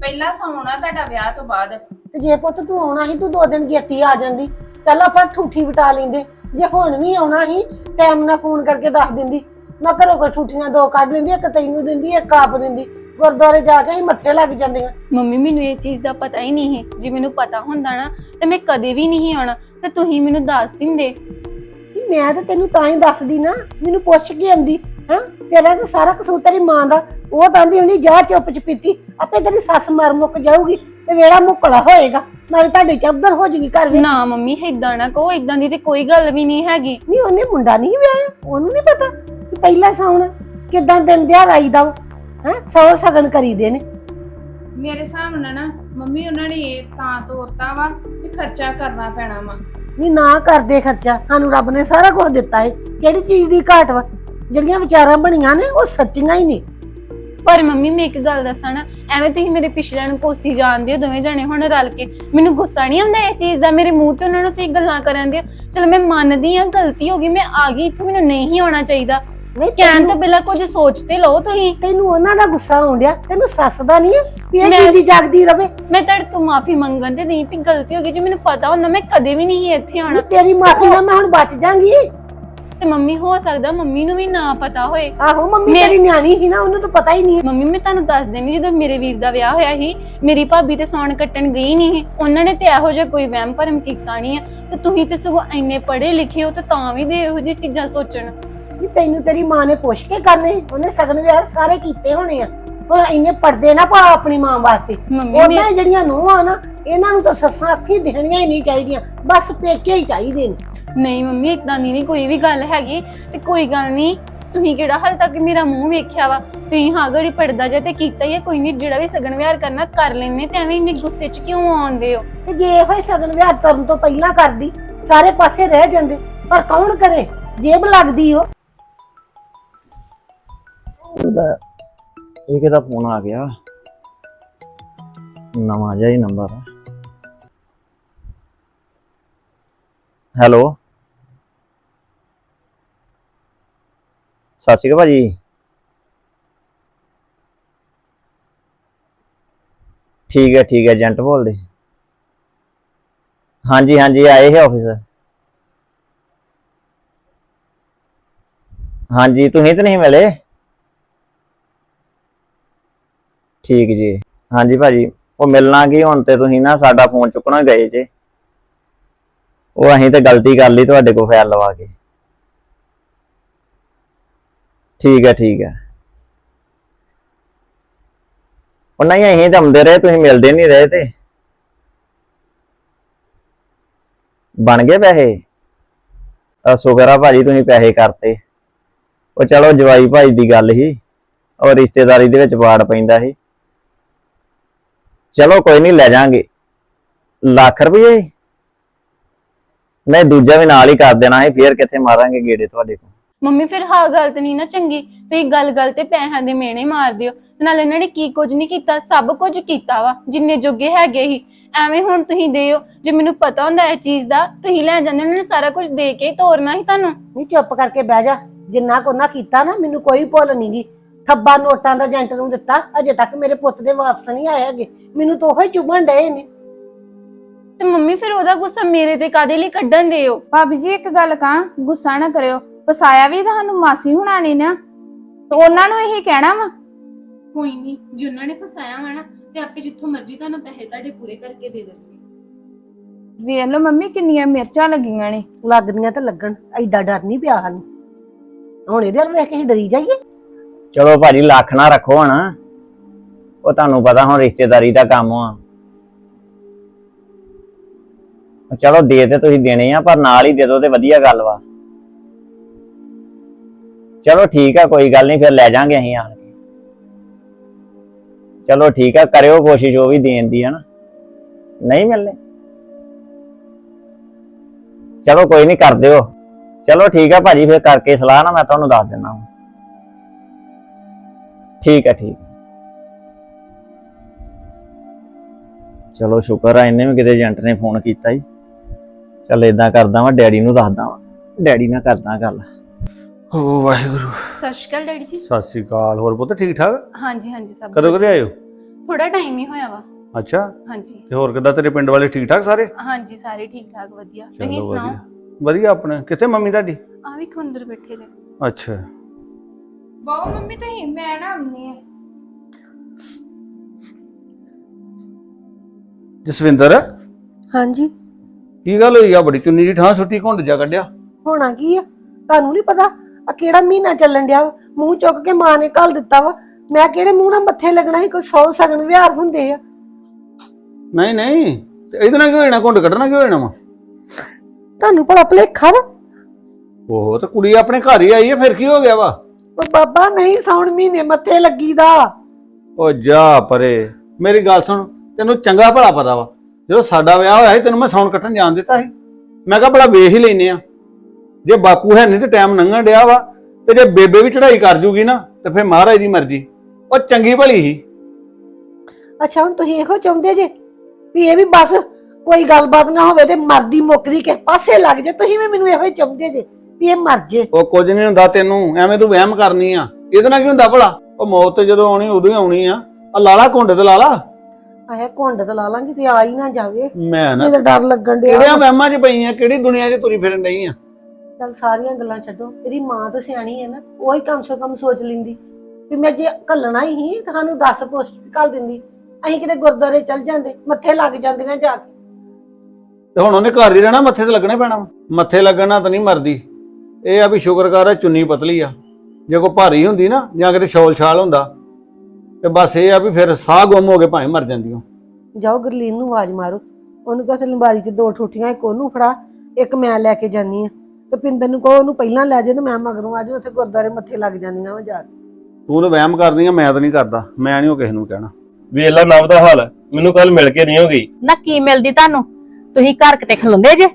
ਪਹਿਲਾਂ ਸੌਣਾ ਤੁਹਾਡਾ ਵਿਆਹ ਤੋਂ ਬਾਅਦ। ਤੇ ਜੇ ਪੁੱਤ ਤੂੰ ਆਉਣਾ ਸੀ ਤੂੰ ਦੋ ਦਿਨ ਗੇਤੀ ਆ ਜਾਂਦੀ। ਪਹਿਲਾਂ ਆਪਾਂ ਠੂਠੀ ਵਟਾ ਲੈਂਦੇ। ਜੇ ਹੁਣ ਵੀ ਆਉਣਾ ਸੀ ਟਾਈਮ ਨਾਲ ਫੋਨ ਕਰਕੇ ਦੱਸ ਦਿੰਦੀ। ਮੈਂ ਘਰੋਂ ਕੋਈ ਠੂਠੀਆਂ ਦੋ ਕੱਢ ਲੈਂਦੀ ਇੱਕ ਤੈਨੂੰ ਦਿੰਦੀ ਇੱਕ ਆਪ ਦਿੰਦੀ। ਗੁਰਦੁਆਰੇ ਜਾ ਕੇ ਅਸੀਂ ਮੱਥੇ ਲੱਗ ਜਾਂਦੀਆਂ। ਮੰਮੀ ਮੈਨੂੰ ਇਹ ਚੀਜ਼ ਦਾ ਪਤਾ ਹੀ ਨਹੀਂ ਹੈ ਜੇ ਮੈਨੂੰ ਪਤਾ ਹੁੰਦਾ ਨਾ ਤੇ ਮੈਂ ਕਦੇ ਵੀ ਨਹੀਂ ਆਉਣਾ। ਤੇ ਤੁਸੀਂ ਮੈਨੂੰ ਦੱਸ ਦਿੰਦੇ। ਵੀ ਮੈਂ ਤਾਂ ਤੈਨੂੰ ਤਾਂ ਹੀ ਦੱਸਦੀ ਨਾ ਮੈਨੂੰ ਪੁੱਛ ਕੇ ਆਂਦੀ ਹਾਂ? ਤੇਰਾ ਤਾਂ ਸਾਰਾ ਕਸੂਰ ਤੇਰੀ ਮਾਂ ਦਾ। ਉਹ ਤਾਂ ਆਂਦੀ ਹੁਣੀ ਜਾ ਚੁੱਪ ਚਪੀਤੀ ਆਪੇ ਤੇਰੀ ਸੱਸ ਮਰ ਮੁੱਕ ਜਾਊਗੀ ਤੇ ਵੇੜਾ ਮੁੱਕਲਾ ਹੋਏਗਾ। ਨਾਲੇ ਤੁਹਾਡੀ ਚੌਧਰ ਹੋ ਜੂਗੀ ਘਰ ਵਿੱਚ। ਨਾ ਮੰਮੀ ਏਦਾਂ ਨਾ ਕਹੋ ਏਦਾਂ ਦੀ ਤੇ ਕੋਈ ਗੱਲ ਵੀ ਨਹੀਂ ਹੈਗੀ। ਨਹੀਂ ਉਹਨੇ ਮੁੰਡਾ ਨਹੀਂ ਵਿਆਹਿਆ ਉਹਨੂੰ ਨਹੀਂ ਪਤਾ। ਕਿ ਪਹਿਲਾ ਸੌਣ ਕਿਦਾਂ ਦਿਨ ਦਿਹਾੜ ਆਈਦਾ ਹੈ? ਸੌ ਸਗਨ ਕਰੀਦੇ ਨੇ। ਮੇਰੇ ਹਿਸਾਬ ਨਾਲ ਨਾ ਮੰਮੀ ਉਹਨਾਂ ਨੇ ਇਹ ਤਾਂ ਤੋਰਤਾ ਵਾ ਕਿ ਖਰਚਾ ਕਰਨਾ ਪੈਣਾ ਵਾ। ਨਹੀਂ ਨਾ ਕਰਦੇ ਖਰਚਾ। ਸਾਨੂੰ ਰੱਬ ਨੇ ਸਾਰਾ ਕੁਝ ਦਿੱਤਾ ਹੈ ਕਿਹੜੀ ਚੀਜ਼ ਦੀ ਘਾਟ ਵਾ? ਜਿਹੜੀਆਂ ਵਿਚਾਰਾਂ ਬਣੀਆਂ ਨੇ ਉਹ ਸੱਚੀਆਂ ਹੀ ਨੇ। ਪਰ ਮੰਮੀ ਮੈਂ ਇੱਕ ਗੱਲ ਦੱਸਾਂ ਨਾ। ਐਵੇਂ ਤੁਸੀਂ ਮੇਰੇ ਪਿਛਲਿਆਂ ਨੂੰ ਕੋਸੀ ਜਾਂਦੇ ਹੋ ਦੋਵੇਂ ਜਣੇ ਹੁਣ ਰਲ ਕੇ। ਮੈਨੂੰ ਗੁੱਸਾ ਨਹੀਂ ਆਉਂਦਾ ਇਹ ਚੀਜ਼ ਦਾ। ਮੇਰੇ ਮੂੰਹ ਤੇ ਉਹਨਾਂ ਨੂੰ ਤੁਸੀਂ ਗੱਲਾਂ ਕਰਨ ਦੇ ਚਲ ਮੈਂ ਮੰਨਦੀ ਆ ਗਲਤੀ ਹੋ ਗਈ। ਮੈਂ ਆ ਗਈ ਇੱਥੇ ਮੈਨੂੰ ਨਹੀਂ ਆਉਣਾ ਚਾਹੀਦਾ। ਨਹੀਂ ਕਹਿਣ ਤੈਨੂੰ ਤੋਂ ਪਹਿਲਾਂ ਕੁਝ ਸੋਚ ਤੇ ਲਓ ਤੁਸੀਂ। ਤੈਨੂੰ ਉਹਨਾਂ ਦਾ ਗੁੱਸਾ ਆਉਂਦਿਆ ਤੈਨੂੰ ਸੱਸ ਦਾ ਨਹੀਂ ਹੈ ਵੀ ਇਹ ਮੈਂ- ਜਿੰਦੀ ਜਾਗਦੀ ਰਵੇ। ਮੈਂ ਤੁਹਾਡੇ ਤੋਂ ਮਾਫੀ ਮੰਗਣ ਤੇ ਨਹੀਂ ਵੀ ਗਲਤੀ ਹੋ ਗਈ ਜੇ ਮੈਨੂੰ ਪਤਾ ਹੁੰਦਾ ਮੈਂ ਕਦੇ ਵੀ ਨਹੀਂ ਇੱਥੇ ਆਉਣਾ। ਨਹੀਂ ਤੇਰੀ ਮਾਫੀ ਨਾਲ ਮੈਂ ਹੁਣ ਬਚ ਜਾਗੀ। ਤੇ ਮੰਮੀ ਹੋ ਸਕਦਾ ਮੰਮੀ ਨੂੰ ਵੀ ਨਾ ਪਤਾ ਹੋਏ। ਆਹੋ ਮੰਮੀ ਮੇਰੀ- ਤੇਰੀ ਨਿਆਣੀ ਸੀ ਨਾ ਉਹਨੂੰ ਤਾਂ ਪਤਾ ਹੀ ਨਹੀਂ ਮੰਮੀ ਮੈਂ ਤੁਹਾਨੂੰ ਦੱਸ ਦੇਣੀ ਜਦੋਂ ਮੇਰੇ ਵੀਰ ਦਾ ਵਿਆਹ ਹੋਇਆ ਸੀ ਮੇਰੀ ਭਾਬੀ ਤੇ ਸੌਣ ਕੱਟਣ ਗਈ ਨਹੀਂ ਸੀ। ਉਹਨਾਂ ਨੇ ਤੇ ਇਹੋ ਜਿਹਾ ਕੋਈ ਵਹਿਮ ਭਰਮ ਕੀਤਾ ਨਹੀਂ ਹੈ ਤੇ ਤੁਸੀਂ ਤੇ ਸਗੋਂ ਇੰਨੇ ਪੜ੍ਹੇ ਲਿਖੇ ਹੋ ਤੇ ਤਾਂ ਵੀ ਦੇ ਇਹੋ ਜਿਹੀ ਚੀਜ਼ਾਂ ਸੋਚਣ। ਕਿ ਤੈਨੂੰ ਤੇਰੀ ਮਾਂ ਨੇ ਪੁੱਛ ਕੇ ਕਰਨੇ। ਉਹਨੇ ਸਗਨ ਵਿਆਹ ਸਾਰੇ ਕੀਤੇ ਹੋਣੇ ਆ। ਹੁਣ ਇੰਨੇ ਪੜਦੇ ਨਾ ਪਾ ਆਪਣੀ ਮਾਂ ਵਾਸਤੇ। ਮੰਮੀ ਉਹਨਾਂ ਜਿਹੜੀਆਂ ਨੂੰਹਾਂ ਨਾ ਇਹਨਾਂ ਨੂੰ ਤਾਂ ਸੱਸਾਂ ਅੱਖੀ ਦਿਖਣੀਆਂ ਹੀ ਨਹੀਂ ਚਾਹੀਦੀਆਂ ਬਸ ਪੇਕੇ ਹੀ ਚਾਹੀਦੇ ਨੇ। ਨਹੀਂ ਮੰਮੀ ਇਦਾਂ ਦੀ ਨਹੀਂ ਕੋਈ ਵੀ ਗੱਲ ਹੈਗੀ ਤੇ ਕੋਈ ਗੱਲ ਨਹੀਂ ਤੁਸੀਂ ਕਿਹੜਾ ਹਾਲ ਤੱਕ ਮੇਰਾ ਮੂੰਹ ਵੇਖਿਆ ਵਾ? ਤੁਸੀਂ ਹਾਂ ਗੜੀ ਪੜਦਾ ਜੇ ਤੇ ਕੀਤਾ ਹੀ ਹੈ ਕੋਈ ਨਹੀਂ ਜਿਹੜਾ ਵੀ ਸਗਨ ਵਿਆਹ ਕਰਨਾ ਕਰ ਲੈਣੇ ਤੇ ਐਵੇਂ ਇੰਨੇ ਗੁੱਸੇ 'ਚ ਕਿਉਂ ਆਉਂਦੇ ਹੋ? ਤੇ ਜੇ ਇਹੋ ਹੀ ਸਗਨ ਵਿਆਹ ਤੁਰਨ ਤੋਂ ਪਹਿਲਾਂ ਕਰਦੀ ਸਾਰੇ ਪਾਸੇ ਰਹਿ ਜਾਂਦੇ ਪਰ ਕੌਣ ਕਰੇ? ਜੇਬ ਲੱਗਦੀ ਉਹ ਲੈ, ਇਹ ਕਿਹਦਾ ਫੋਨ ਆ ਗਿਆ? ਨਵਾਂ ਜਿਹਾ ਹੀ ਨੰਬਰ ਹੈ। ਹੈਲੋ ਸਤਿ ਸ਼੍ਰੀ ਅਕਾਲ ਭਾਜੀ। ਠੀਕ ਹੈ ਠੀਕ ਹੈ ਏਜੰਟ ਬੋਲਦੇ। ਹਾਂਜੀ ਹਾਂਜੀ ਆਏ ਹੈ ਆਫਿਸ ਹਾਂਜੀ ਤੁਸੀਂ ਤਾਂ ਨਹੀਂ ਮਿਲੇ? ਠੀਕ ਜੀ। ਹਾਂਜੀ ਭਾਜੀ, ਉਹ ਮਿਲਣਾ ਕੀ ਹੁਣ ਤੇ ਤੁਸੀਂ ਨਾ ਸਾਡਾ ਫੋਨ ਚੁੱਕਣਾ ਗਏ ਜੇ। ਉਹ ਅਸੀਂ ਤੇ ਗਲਤੀ ਕਰ ਲਈ ਤੁਹਾਡੇ ਕੋਲ ਫਾਈਲ ਲਵਾ ਕੇ। ਠੀਕ ਹੈ ਠੀਕ ਹੈ। ਉਹ ਨਹੀਂ, ਅਸੀਂ ਤਾਂ ਆਉਂਦੇ ਰਹੇ, ਤੁਸੀਂ ਮਿਲਦੇ ਨਹੀਂ ਰਹੇ ਤੇ। ਬਣ ਗਏ ਪੈਸੇ? ਤਾਂ ਸ਼ੁਕਰ ਆ ਭਾਜੀ, ਤੁਸੀਂ ਪੈਸੇ ਕਰਤੇ। ਉਹ ਚਲੋ ਜਵਾਈ ਭਾਈ ਦੀ ਗੱਲ ਸੀ। ਉਹ ਰਿਸ਼ਤੇਦਾਰੀ ਦੇ ਵਿੱਚ ਵਾੜ ਪੈਂਦਾ ਸੀ। ਚਲੋ ਕੋਈ ਨਹੀਂ ਲੈ ਜਾਾਂਗੇ। ਲੱਖ ਰੁਪਏ ਨਹੀਂ ਦੂਜਾ ਵੀ ਨਾਲ ਹੀ ਕਰ ਦੇਣਾ ਸੀ ਫੇਰ ਕਿੱਥੇ ਮਾਰਾਂਗੇ ਗੇੜੇ ਤੁਹਾਡੇ ਕੋਲ? ਮੰਮੀ ਫਿਰ ਹਾਂ ਗੱਲ ਤੇ ਨਹੀਂ ਨਾ ਚੰਗੀ। ਤੁਸੀਂ ਗੱਲ ਗੱਲ ਤੇ ਪੈਸਿਆਂ ਦੇ ਮੇਣੇ ਮਾਰਦੇ ਹੋ ਤੇ ਨਾਲ ਇਹਨਾਂ ਨੇ ਕੀ ਕੁਝ ਨਹੀਂ ਕੀਤਾ ਸਭ ਕੁਝ ਕੀਤਾ ਵਾ ਜਿੰਨੇ ਜੋਗੇ ਹੈਗੇ ਹੀ ਐਵੇਂ ਹੁਣ ਤੁਸੀਂ ਦਿਓ ਜੇ ਮੈਨੂੰ ਪਤਾ ਹੁੰਦਾ ਇਹ ਚੀਜ਼ ਦਾ ਤੁਸੀਂ ਲੈ ਜਾਂਦੇ ਉਹਨਾਂ ਨੇ ਸਾਰਾ ਕੁਝ ਦੇ ਕੇ ਹੀ ਤੋਰਨਾ ਸੀ ਤੁਹਾਨੂੰ। ਨਹੀਂ ਚੁੱਪ ਕਰਕੇ ਬਹਿ ਜਾ। ਜਿੰਨਾ ਕੋ ਨਾ ਕੀਤਾ ਨਾ ਮੈਨੂੰ ਕੋਈ ਭੁੱਲ ਨਹੀਂ ਥੱਬਾ ਨੋਟਾਂ ਦਾ ਏਜੰਟ ਨੂੰ ਦਿੱਤਾ ਅਜੇ ਤੱਕ ਮੇਰੇ ਪੁੱਤ ਦੇ ਵਾਪਸ ਨਹੀਂ ਆਏ ਹੈਗੇ। ਮੈਨੂੰ ਤਾਂ ਉਹ ਹੀ ਚੁਭਣ ਡਏ ਨੇ। ਤੇ ਮੰਮੀ ਫਿਰ ਉਹਦਾ ਗੁੱਸਾ ਮੇਰੇ ਤੇ ਕਾਦੇ ਲਈ ਕੱਢਣ ਦਿਓ ਭਾਬੀ ਜੀ ਇੱਕ ਗੱਲ ਕਹਾਂ ਗੁੱਸਾ ਨਾ ਕਰਿਓ। ਫਸਾਇਆ ਵੀ ਤੁਹਾਨੂੰ ਮਾਸੀ ਹੁਣਾਂ ਨੇ ਨਾ। ਤੇ ਉਹਨਾਂ ਨੂੰ ਇਹੀ ਕਹਿਣਾ ਵਾ। ਕੋਈ ਨਹੀਂ ਜੇ ਉਹਨਾਂ ਨੇ ਫਸਾਇਆ ਵਾ ਨਾ ਤੇ ਆਪੇ ਜਿੱਥੋਂ ਮਰਜ਼ੀ ਤੁਹਾਨੂੰ ਪੈਸੇ ਤੁਹਾਡੇ ਪੂਰੇ ਕਰਕੇ ਦੇ ਦੇਣਗੇ। ਵੇਖ ਲਓ ਮੰਮੀ ਕਿੰਨੀਆਂ ਮਿਰਚਾਂ ਲੱਗੀਆਂ ਨੇ। ਲੱਗਦੀਆਂ ਤੇ ਲੱਗਣ ਐਡਾ ਡਰ ਨਹੀਂ ਪਿਆ ਸਾਨੂੰ। ਹੁਣ ਇਹਦੇ ਵੱਲ ਵੇਖ ਕੇ ਅਸੀਂ ਡਰੀ ਜਾਈਏ। ਚਲੋ ਭਾਜੀ, ਲੱਖ ਨਾ ਰੱਖੋ ਹਣ ਉਹ ਤੁਹਾਨੂੰ ਪਤਾ ਹੁਣ ਰਿਸ਼ਤੇਦਾਰੀ ਦਾ ਕੰਮ ਆ। ਚਲੋ ਦੇ ਤੇ ਤੁਸੀਂ ਦੇਣੇ ਆ, ਪਰ ਨਾਲ ਹੀ ਦੇ ਦੋ ਤੇ ਵਧੀਆ ਗੱਲ ਵਾ। ਚਲੋ ਠੀਕ ਆ, ਕੋਈ ਗੱਲ ਨਹੀਂ, ਫਿਰ ਲੈ ਜਾਾਂਗੇ ਅਸੀਂ ਆਣ ਕੇ। ਚਲੋ ਠੀਕ ਆ, ਕਰਿਓ ਕੋਸ਼ਿਸ਼ ਉਹ ਵੀ ਦੇਣ ਦੀ, ਹਨਾ। ਨਹੀਂ ਮਿਲਨੇ। ਚਲੋ ਕੋਈ ਨਹੀਂ, ਕਰ ਦਿਓ। ਚਲੋ ਠੀਕ ਆ ਭਾਜੀ, ਫਿਰ ਕਰਕੇ ਸਲਾਹ ਨਾ ਮੈਂ ਤੁਹਾਨੂੰ ਦੱਸ ਦਿੰਦਾ ਹਾਂ ਠੀਕ ਹੈ ਠੀਕ। ਚਲੋ ਸ਼ੁਕਰ ਆ ਇਹਨੇ ਵੀ ਕਿਤੇ ਏਜੰਟ ਨੇ ਫੋਨ ਕੀਤਾ ਹੀ ਚੱਲ ਇਦਾਂ ਕਰਦਾ ਵਾਂ ਡੈਡੀ ਨੂੰ ਦੱਸਦਾ ਵਾਂ। ਡੈਡੀ ਨਾਲ ਕਰਦਾ ਗੱਲ। ਓ ਵਾਹਿਗੁਰੂ। ਸਤਿ ਸ਼੍ਰੀ ਅਕਾਲ ਡੈਡੀ ਜੀ। ਸਤਿ ਸ੍ਰੀ ਅਕਾਲ। ਹੋਰ ਪੁੱਤ ਠੀਕ ਠਾਕ? ਹਾਂਜੀ ਹਾਂਜੀ ਸਭ ਕਦੋਂ ਕਦੇ ਆਇਓ ਥੋੜਾ ਟਾਈਮ ਹੀ ਹੋਇਆ ਵਾ। ਅੱਛਾ। ਹਾਂਜੀ। ਤੇ ਹੋਰ ਕਿੱਦਾਂ ਤੇਰੇ ਪਿੰਡ ਵਾਲੇ ਠੀਕ ਠਾਕ ਸਾਰੇ? ਹਾਂਜੀ ਸਾਰੇ ਠੀਕ ਠਾਕ ਵਧੀਆ। ਤੁਸੀਂ ਚਲੋ ਸੁਣਾਓ? ਵਧੀਆ। ਵਧੀਆ ਆਪਣੇ। ਕਿੱਥੇ ਮੰਮੀ ਤੁਹਾਡੀ? ਆ ਵੀ ਅੰਦਰ ਬੈਠੇ ਜੇ। ਅੱਛਾ। ਬਹੁ ਮੰਮੀ ਤੁਸੀਂ ਮੈਂ ਨਾ ਆਉਣੀ ਆ ਜਸਵਿੰਦਰ? ਹਾਂਜੀ। ਕੀ ਗੱਲ ਹੋਈ ਆ? ਬੜੀ ਚੁੰਨੀ ਦੀ ਠਾਂ ਸੁੱਟੀ ਘੁੰਡ ਜਾ ਕੱਢਿਆ। ਹੋਣਾ ਕੀ ਆ? ਤੁਹਾਨੂੰ ਨਹੀਂ ਪਤਾ ਆ ਕਿਹੜਾ ਮਹੀਨਾ ਚੱਲਣ ਡਿਆ ਵਾ? ਮੂੰਹ ਚੁੱਕ ਕੇ ਮਾਂ ਨੇ ਘੱਲ ਦਿੱਤਾ ਵਾ। ਮੈਂ ਕਿਹੜੇ ਮੂੰਹ ਨਾਲ ਮੱਥੇ ਲੱਗਣਾ ਸੀ? ਕੋਈ ਸੌ ਸਗਨ ਵਿਹਾਰ ਹੁੰਦੇ ਆ। ਨਹੀਂ ਨਹੀਂ। ਤੇ ਇਹਦੇ ਨਾਲ ਕੀ ਹੋਣਾ ਘੁੰਡ ਕੱਢਣਾ ਕੀ ਹੋਣਾ ਵਾ? ਤੁਹਾਨੂੰ ਭਲਾ ਭਲੇਖਾ ਵਾ। ਉਹ ਤੇ ਕੁੜੀ ਆਪਣੇ ਘਰ ਹੀ ਆਈ ਹੈ ਫਿਰ ਕੀ ਹੋ ਗਿਆ ਵਾ? ਉਹ ਬਾਬਾ ਨਹੀਂ ਸੌਣ ਮਹੀਨੇ ਮੱਥੇ ਲੱਗੀਦਾ। ਉਹ ਜਾ ਪਰੇ। ਮੇਰੀ ਗੱਲ ਸੁਣ ਤੈਨੂੰ ਚੰਗਾ ਭਲਾ ਪਤਾ ਵਾ। ਜਦੋਂ ਸਾਡਾ ਵਿਆਹ ਹੋਇਆ ਸੀ ਤੈਨੂੰ ਮੈਂ ਸੌਣ ਕੱਟਣ ਜਾਣ ਦਿੱਤਾ ਸੀ। ਮੈਂ ਕਿਹਾ ਭਲਾ ਵੇਖ ਹੀ ਲੈਨੇ ਆ। ਜੇ ਬਾਪੂ ਹੈ ਨਹੀਂ ਤੇ ਟਾਈਮ ਲੰਘਣ ਡਿਆ ਵਾ ਤੇ ਜੇ ਬੇਬੇ ਵੀ ਚੜਾਈ ਕਰ ਜੂਗੀ ਨਾ ਤੇ ਫਿਰ ਮਹਾਰਾਜ ਦੀ ਮਰਜ਼ੀ। ਉਹ ਚੰਗੀ ਭਲੀ ਸੀ। ਅੱਛਾ ਹੁਣ ਤੁਸੀਂ ਇਹੋ ਚਾਹੁੰਦੇ ਜੇ ਵੀ ਇਹ ਵੀ ਬਸ ਕੋਈ ਗੱਲਬਾਤ ਨਾ ਹੋਵੇ ਤੇ ਮਰਦੀ ਮੁੱਕਦੀ ਕਿਸੇ ਪਾਸੇ ਲੱਗ ਜੇ ਤੁਸੀਂ ਵੀ ਮੈਨੂੰ ਇਹੋ ਹੀ ਚਾਹੁੰਦੇ ਜੇ। ਵੀ ਇਹ ਮਰ ਜੇ। ਉਹ ਕੁਝ ਨਹੀਂ ਹੁੰਦਾ ਤੈਨੂੰ ਐਵੇਂ ਤੂੰ ਵਹਿਮ ਕਰਨੀ ਆ। ਇਹਦੇ ਨਾਲ ਕੀ ਹੁੰਦਾ ਭਲਾ? ਉਹ ਮੌਤ ਤੇ ਜਦੋਂ ਆਉਣੀ ਉਦੋਂ ਹੀ ਆਉਣੀ ਆ। ਆ ਲਾਲਾ ਘੁੰਡ ਤੇ ਲਾਲਾ? ਆਇਆ ਘੁੰਡ ਤੇ ਲਾ ਲਾਂਗੀ ਤੇ ਆ ਹੀ ਨਾ ਜਾਵੇ। ਮੈਂ ਨਾ ਮੈਨੂੰ ਤਾਂ ਡਰ ਲੱਗਣ ਡਿਆ ਕਿਹੜੀਆਂ ਵਹਿਮਾਂ 'ਚ ਪਈ ਆ? ਕਿਹੜੀ ਦੁਨੀਆ 'ਚ ਤੁਰੀ ਫਿਰਨ ਡਈ ਆ? ਚੱਲ ਸਾਰੀਆਂ ਗੱਲਾਂ ਛੱਡੋ। ਤੇਰੀ ਮਾਂ ਤਾਂ ਸਿਆਣੀ ਹੈ ਨਾ ਉਹ ਹੀ ਕਮ ਸੋ ਕਮ ਸੋਚ ਲੈਂਦੀ। ਵੀ ਮੈਂ ਜੇ ਘੱਲਣਾ ਹੀ ਸੀ ਤੁਹਾਨੂੰ ਦੱਸ ਪੁੱਛ ਕੇ ਘੱਲ ਦਿੰਦੀ। ਅਸੀਂ ਕਿਤੇ ਗੁਰਦੁਆਰੇ ਚੱਲ ਜਾਂਦੇ ਮੱਥੇ ਲੱਗ ਜਾਂਦੀਆਂ ਜਾ ਕੇ। ਤੇ ਹੁਣ ਉਹਨੇ ਘਰ ਹੀ ਰਹਿਣਾ ਮੱਥੇ ਤੇ ਲੱਗਣੇ ਪੈਣਾ ਵਾ। ਮੱਥੇ ਲੱਗਣਾ ਤਾਂ ਨਹੀਂ ਮਰਦੀ। ਇਹ ਆ ਵੀ ਸ਼ੁਕਰ ਕਰ ਆ ਚੁੰਨੀ ਪਤਲੀ ਆ। ਜੇ ਕੋ ਭਾਰੀ ਹੁੰਦੀ ਨਾ ਜਾਂ ਕਿਤੇ ਛੋਲ ਛਾਲ ਹੁੰਦਾ ਤੇ ਬਸ ਇਹ ਆ ਵੀ ਫਿਰ ਸਾਹ ਗੁੰਮ ਹੋ ਕੇ ਭਾਵੇਂ ਮਰ ਜਾਂਦੀਆਂ ਜਾਓ ਗੁਰਲੀਨ ਨੂੰ ਆਵਾਜ਼ ਮਾਰੋ। ਉਹਨੂੰ ਕਹੋ ਲੰਬਾਰੀ 'ਚ ਦੋ ਠੂਠੀਆਂ ਇੱਕ ਉਹਨੂੰ ਫੜਾ ਇੱਕ ਮੈਂ ਲੈ ਕੇ ਜਾਨੀ ਆ। ਤੇ ਪਿੰਦਰ ਨੂੰ ਕਹੋ ਉਹਨੂੰ ਪਹਿਲਾਂ ਲੈ ਜਾਏ ਤੇ ਮੈਂ ਮਗਰੋਂ ਆ ਜਾਊ ਉੱਥੇ ਗੁਰਦੁਆਰੇ ਮੱਥੇ ਲੱਗ ਜਾਂਦੀਆਂ ਵਾ ਜਾ ਕੇ। ਤੂੰ ਤਾਂ ਵਹਿਮ ਕਰਦੀ ਆ ਮੈਂ ਤਾਂ ਨਹੀਂ ਕਰਦਾ। ਮੈਂ ਨਹੀਂ ਉਹ ਕਿਸੇ ਨੂੰ ਕਹਿਣਾ। ਵੇਖ ਲਾ ਨਵ ਦਾ ਹਾਲ ਮੈਨੂੰ ਕੱਲ ਮਿਲ ਕੇ ਨਹੀਂ ਹੋ ਗਈ। ਨਾ ਕੀ ਮਿਲਦੀ ਤੁਹਾਨੂੰ? ਤੁਸੀਂ ਘਰ ਕਿਤੇ ਖਲੋਂਦੇ ਜੇ?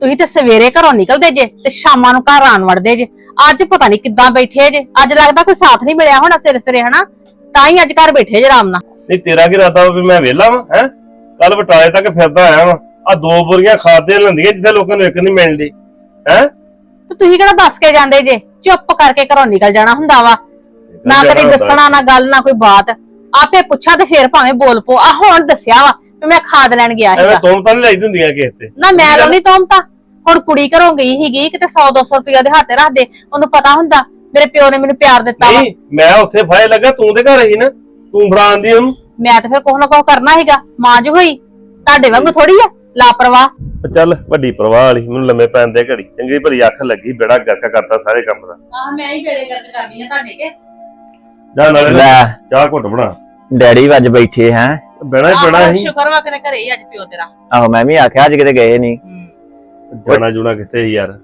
ਤੁਸੀਂ ਤੇ ਸਵੇਰੇ ਘਰੋਂ ਨਿਕਲਦੇ ਜੇ ਤੇ ਸ਼ਾਮਾਂ ਨੂੰ ਘਰ ਆਣ ਵੜਦੇ ਜੇ। ਅੱਜ ਪਤਾ ਨਹੀਂ ਕਿੱਦਾਂ ਬੈਠੇ ਜੇ। ਅੱਜ ਲੱਗਦਾ ਕੋਈ ਸਾਥ ਨਹੀਂ ਮਿਲਿਆ ਹੋਣਾ ਸਿਰ ਸਿਰੇ ਹਨਾ? ਤਾਂ ਹੀ ਅੱਜ ਘਰ ਬੈਠੇ ਜੇ ਆਰਾਮ ਨਾਲ। ਨਹੀਂ ਤੇਰਾ ਕੀ ਇਰਾਦਾ ਵਾ ਵੀ ਮੈਂ ਵਿਹਲਾ ਵਾਂ ਹੈ? ਕੱਲ ਬਟਾਲੇ ਤੱਕ ਫਿਰਦਾ ਆਇਆ ਵਾਂ। ਆ ਦੋ ਬੁਰੀਆਂ ਖਾਦੇ ਲੰਦੀਆਂ ਜਿੱਥੇ ਲੋਕਾਂ ਨੂੰ ਇੱਕ ਨਹੀਂ ਮਿਲਦੀ ਹੈ? ਤੇ ਤੁਸੀਂ ਕਿਹੜਾ ਦੱਸ ਕੇ ਜਾਂਦੇ ਜੇ? ਚੁੱਪ ਕਰਕੇ ਘਰੋਂ ਨਿਕਲ ਜਾਣਾ ਹੁੰਦਾ ਵਾ। ਨਾ ਕਦੇ ਦੱਸਣਾ ਨਾ ਗੱਲ ਨਾ ਕੋਈ ਬਾਤ। ਆਪੇ ਪੁੱਛਾਂ ਤੇ ਫੇਰ ਭਾਵੇਂ ਬੋਲ ਪੋ। ਆ ਹੁਣ ਦੱਸਿਆ ਵਾ ਵੀ ਮੈਂ ਖਾਦ ਲੈਣ ਗਿਆ ਐਵੇਂ ਤੋਮ ਤਾਂ ਨਹੀਂ ਲਾਈ ਹੁੰਦੀਆਂ ਕਿਸੇ ਤੇ। ਨਾ ਮੈਂ ਲਾਉਣੀ ਤੋਮਤਾ ਹੁਣ ਕੁੜੀ ਘਰੋਂ ਗਈ ਸੀਗੀ ਕਿਤੇ 100 200 ਰੁਪਇਆ ਦੇ ਹੱਥੇ ਰੱਖ ਦੇ ਉਹਨੂੰ ਪਤਾ ਹੁੰਦਾ ਮੇਰੇ ਪਿਓ ਨੇ ਮੈਨੂੰ ਪਿਆਰ ਦਿੱਤਾ ਵਾ। ਨਹੀਂ ਮੈਂ ਉੱਥੇ ਫਾਇ ਲੱਗਾ ਤੂੰ ਤੇ ਘਰ ਹੀ ਨਾ ਤੂੰ ਫੜਾਉਂਦੀ ਉਹਨੂੰ। ਮੈਂ ਤਾਂ ਫਿਰ ਕੁਛ ਨਾ ਕੁਛ ਕਰਨਾ ਸੀਗਾ ਮਾਂ ਜੋ ਹੋਈ ਤੁਹਾਡੇ ਵਾਂਗੂ ਥੋੜੀ ਆ ਲਾਪਰਵਾਹ। ਉਹ ਚੱਲ ਵੱਡੀ ਪਰਵਾਹ ਵਾਲੀ ਮੈਨੂੰ ਲੰਮੇ ਪੈਣ ਦੇ ਘੜੀ। ਚੰਗੀ ਭਲੀ ਅੱਖ ਲੱਗੀ ਬੇੜਾ ਗਰਕ ਕਰਤਾ ਸਾਰੇ ਕੰਮ ਦਾ। ਆਹ ਮੈਂ ਹੀ ਬੇੜੇ ਗਰਕ ਕਰਨੀ ਆ ਤੁਹਾਡੇ ਕੇ। ਜਾ ਨਾਲੇ ਨਾ ਲੈ। ਚਾਹ ਘੁੱਟ ਬਣਾ। ਡੈਡੀ ਵੀ ਅੱਜ ਬੈਠੇ ਹੈ। ਬਹਿਣਾ ਹੀ ਪੈਣਾ ਆਹੋ, ਸੀ। ਸ਼ੁਕਰ ਵਾ ਕਿਤੇ ਘਰੇ ਹੀ ਅੱਜ ਪਿਓ ਤੇਰਾ। ਆਹੋ ਮੈਂ ਵੀ ਆਖਿਆ ਅੱਜ ਕਿਤੇ ਗਏ ਨਹੀਂ। ਹੂੰ। ਜਾਣਾ ਜੂਣਾ ਕਿੱਥੇ ਸੀ ਯਾਰ?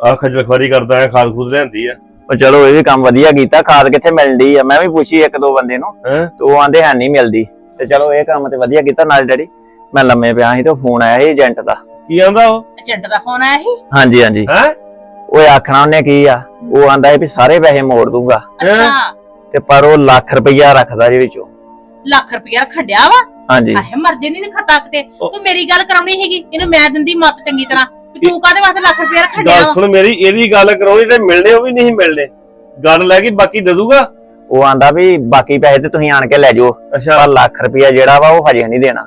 ਆ ਖੱਜਲ ਖਵਾਰੀ ਕਰਦਾ ਆ ਖਾਦ ਖੂਦ ਲੈਂਦੀ ਆ ਉਹ ਚਲੋ ਇਹ ਵੀ ਕੰਮ ਵਧੀਆ ਕੀਤਾ ਖਾਦ ਕਿੱਥੇ ਮਿਲਦੀ ਆ? ਮੈਂ ਵੀ ਪੁੱਛੀ ਇੱਕ ਦੋ ਬੰਦੇ ਨੂੰ ਹੈਂ? ਤੇ ਉਹ ਆਂਦੇ ਹੈ ਨਹੀਂ ਮਿਲਦੀ। ਤੇ ਚਲੋ ਇਹ ਕੰਮ ਤੇ ਵਧੀਆ ਕੀਤਾ ਨਾਲ ਡੈਡੀ। ਮੈਂ ਲੰਮੇ ਪਿਆ ਸੀ ਤੇ ਫੋਨ ਆਇਆ ਸੀ ਏਜੰਟ ਦਾ। ਕੀ ਆਂਦਾ ਉਹ? ਏਜੰਟ ਦਾ ਫੋਨ ਆਇਆ ਸੀ? ਹਾਂਜੀ ਹਾਂਜੀ। ਹੈ? ਉਹ ਆਖਣਾ ਉਹਨੇ ਕੀ ਆ? ਉਹ ਆਂਦਾ ਹੈ ਵੀ ਸਾਰੇ ਪੈਸੇ ਮੋੜ ਦੂੰਗਾ। ਅੱਛਾ। ਤੇ ਪਰ ਉਹ ਲੱਖ ਰੁਪਈਆ ਰੱਖਦਾ ਜੀ ਵਿੱਚੋਂ। ਲੱਖ ਰੁਪਇਆ ਰੱਖਣ ਵਾ। ਹਾਂਜੀ। ਆਹੇ ਮਰ ਜੇ ਨਹੀਂ ਖਤਾ ਕਿਤੇ। ਤੂੰ ਮੇਰੀ ਗੱਲ ਕਰਾਉਣੀ ਸੀਗੀ ਇਹਨੂੰ ਮੈਂ ਦਿੰਦੀ ਮੱਤ ਚੰਗੀ ਤਰ੍ਹਾਂ। ਵੀ ਤੂੰ ਕਾਹਦੇ ਵਾਸਤੇ ਲੱਖ ਰੁਪਇਆ ਰੱਖਣ ਡਿਆ ਗੱਲ ਵਾ? ਸੁਣ ਮੇਰੀ ਇਹਦੀ ਗੱਲ ਕਰਾਉਣੀ ਤੇ ਮਿਲਣੇ ਉਹ ਵੀ ਨਹੀਂ ਮਿਲਣੇ। ਗੱਲ ਲੈ ਕੇ ਬਾਕੀ ਦੇ ਦੂਗਾ? ਉਹ ਆਂਦਾ ਵੀ ਬਾਕੀ ਪੈਸੇ ਤੇ ਤੁਸੀਂ ਆਣ ਕੇ ਲੈ ਜਾਓ ਅੱਛਾ। ਪਰ ਲੱਖ ਰੁਪਈਆ ਜਿਹੜਾ ਵਾ ਉਹ ਹਜੇ ਨਹੀਂ ਦੇਣਾ।